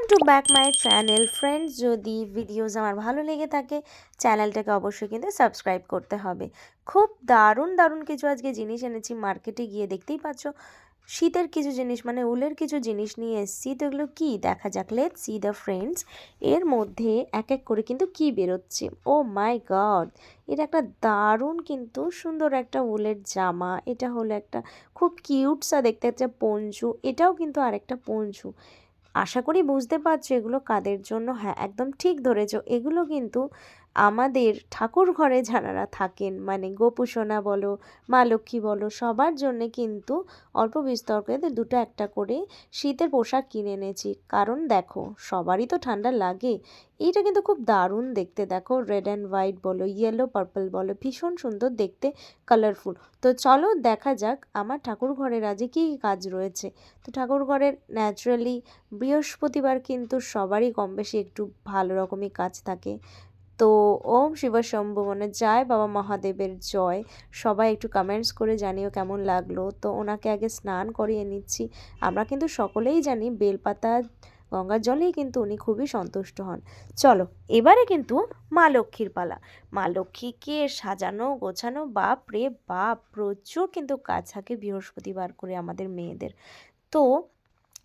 Welcome to back my channel friends যদি videos আমার ভালো লেগে থাকে চ্যানেলটাকে অবশ্যই কিন্তু সাবস্ক্রাইব করতে হবে। খুব দারুণ দারুণ কিছু আজকে জিনিস এনেছি। মার্কেটে গিয়ে দেখতেই পাচ্ছ, শীতের কিছু জিনিস মানে উলের কিছু জিনিস নিয়ে এসেছি। তো এগুলো কী? দেখা যাক লেট সি দ্য ফ্রেন্ডস এর মধ্যে এক এক করে কিন্তু কি বেরোচ্ছে? ও মাই গড এটা একটা দারুণ কিন্তু সুন্দর একটা উলের জামা। এটা হলো একটা খুব কিউটসা দেখতে একটা পঞ্চু এটাও কিন্তু আরেকটা পঞ্চু আশা করি বুঝতে পারছ এগুলো কাদের জন্য। হ্যাঁ একদম ঠিক ধরেছ। এগুলো কিন্তু আমাদের ঠাকুর ঘরে যারা থাকেন মানে গোপুসোনা বলো, মা লক্ষ্মী বলো, সবার জন্যে কিন্তু অল্প বিস্তর করে দুটো একটা করে শীতের পোশাক কিনে এনেছি। কারণ দেখো, সবারই তো ঠান্ডা লাগে। এইটা কিন্তু খুব দারুণ দেখতে। দেখো রেড অ্যান্ড হোয়াইট বলো ইয়েলো পার্পল বলো, ভীষণ সুন্দর দেখতে কালারফুল তো চলো দেখা যাক আমার ঠাকুর ঘরের আজকে কী কী কাজ রয়েছে। তো ঠাকুর ঘরের ন্যাচারালি বৃহস্পতিবার কিন্তু সবারই কম বেশি একটু ভালো রকমই কাজ থাকে। তো ওম শিব শম্ভু মানে জয় বাবা মহাদেবের জয়। সবাই একটু কমেন্টস করে জানিও কেমন লাগল। তো ওনাকে আগে স্নান করিয়ে নিচ্ছি। আমরা কিন্তু সকলেই জানি বেলপাতা, গঙ্গার জলেই কিন্তু উনি খুবই সন্তুষ্ট হন। চলো, এবারে কিন্তু মা লক্ষ্মীর পালা। মা লক্ষ্মীকে সাজানো, গোছানো, বাপ রে বাপ, প্রচুর কিন্তু কাজ থাকে বৃহস্পতিবার করে আমাদের মেয়েদের। তো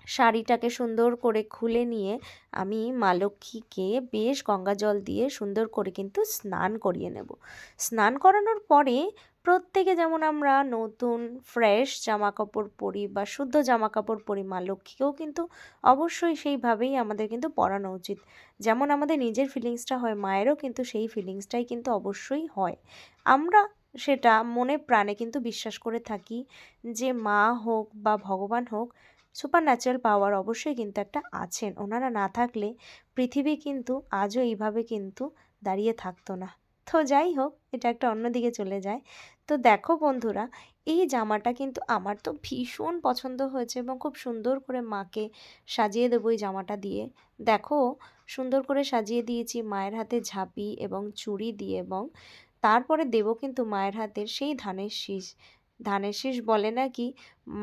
শাড়িটাকে সুন্দর করে খুলে নিয়ে আমি মা লক্ষ্মীকে বেশ গঙ্গা জল দিয়ে সুন্দর করে কিন্তু স্নান করিয়ে নেব। স্নান করানোর পরে প্রত্যেকে যেমন আমরা নতুন ফ্রেশ জামা কাপড় পরি বা শুদ্ধ জামা কাপড় পরি, মা লক্ষ্মীকেও কিন্তু অবশ্যই সেইভাবেই আমাদের কিন্তু পরানো উচিত। যেমন আমাদের নিজের ফিলিংসটা হয়, মায়েরও কিন্তু সেই ফিলিংসটাই কিন্তু অবশ্যই হয়। আমরা সেটা মনে প্রাণে কিন্তু বিশ্বাস করে থাকি যে মা হোক বা ভগবান হোক সুপার ন্যাচারাল পাওয়ার অবশ্যই কিন্তু একটা আছেন। ওনারা না থাকলে পৃথিবী কিন্তু আজও এইভাবে কিন্তু দাঁড়িয়ে থাকতো না। তো যাই হোক, এটা একটা অন্যদিকে চলে যায়। তো দেখো বন্ধুরা, এই জামাটা কিন্তু আমার তো ভীষণ পছন্দ হয়েছে এবং খুব সুন্দর করে মাকে সাজিয়ে দেবো এই জামাটা দিয়ে। দেখো, সুন্দর করে সাজিয়ে দিয়েছি মায়ের হাতে ঝাঁপি এবং চুড়ি দিয়ে এবং তারপরে দেবো কিন্তু মায়ের হাতের সেই ধানের শীষ। ধানের শীষ বলে নাকি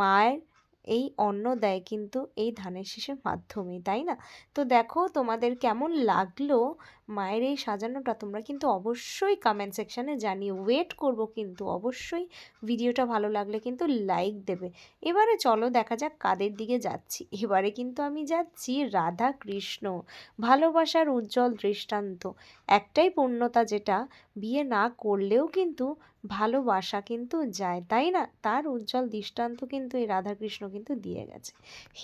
মায়ের এই অন্ন দেয় কিন্তু এই ধানের শীষের মাধ্যমেই, তাই না? তো দেখো তোমাদের কেমন লাগল মায়ের এই সাজানোটা, তোমরা কিন্তু অবশ্যই কমেন্ট সেকশানে জানিও। ওয়েট করব কিন্তু অবশ্যই ভিডিওটা ভালো লাগলে কিন্তু লাইক দেবে। এবারে চলো দেখা যাক কাদের দিকে যাচ্ছি। এবারে কিন্তু আমি যাচ্ছি রাধা কৃষ্ণ ভালোবাসার উজ্জ্বল দৃষ্টান্ত। একটাই পূর্ণতা যেটা, বিয়ে না করলেও কিন্তু ভালোবাসা কিন্তু যায়, তাই না? তার উজ্জ্বল দৃষ্টান্ত কিন্তু এই রাধাকৃষ্ণ কিন্তু দিয়ে গেছে।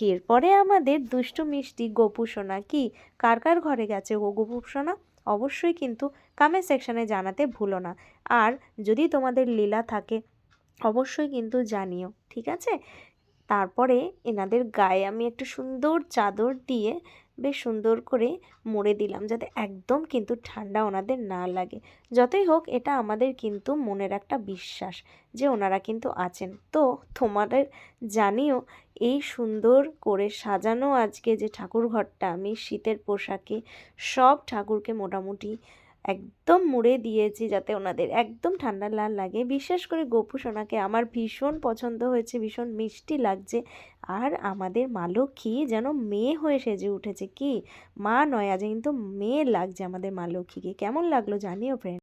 এরপরে আমাদের দুষ্টু মিষ্টি গোপু সোনা কি? কার কার ঘরে গেছে ও গোপু সোনা? অবশ্যই কিন্তু কামেন্ট সেকশানে জানাতে ভুলো না। আর যদি তোমাদের লীলা থাকে, অবশ্যই কিন্তু জানিও, ঠিক আছে? তারপরে এনাদের গায়ে আমি একটু সুন্দর চাদর দিয়ে বেশ সুন্দর করে মুড়ে দিলাম যাতে একদম কিন্তু ঠান্ডা ওনাদের না লাগে। যতই হোক, এটা আমাদের কিন্তু মনের একটা বিশ্বাস যে ওনারা কিন্তু আছেন। তো তোমাদের জানিও, এই সুন্দর করে সাজানো আজকে যে ঠাকুর ঘরটা আমি শীতের পোশাকে সব ঠাকুরকে মোটামুটি একদম মুড়ে দিয়েছি যাতে ওনাদের একদম ঠান্ডা লাল লাগে। বিশেষ করে গোপু সোনাকে আমার ভীষণ পছন্দ হয়েছে, ভীষণ মিষ্টি লাগছে। আর আমাদের মা লক্ষ্মী যেন মেয়ে হয়ে সেজে উঠেছে। কি? মা নয়, আজ কিন্তু মেয়ে লাগছে আমাদের মা লক্ষ্মীকে। কেমন লাগল জানিও ফ্রেন্ড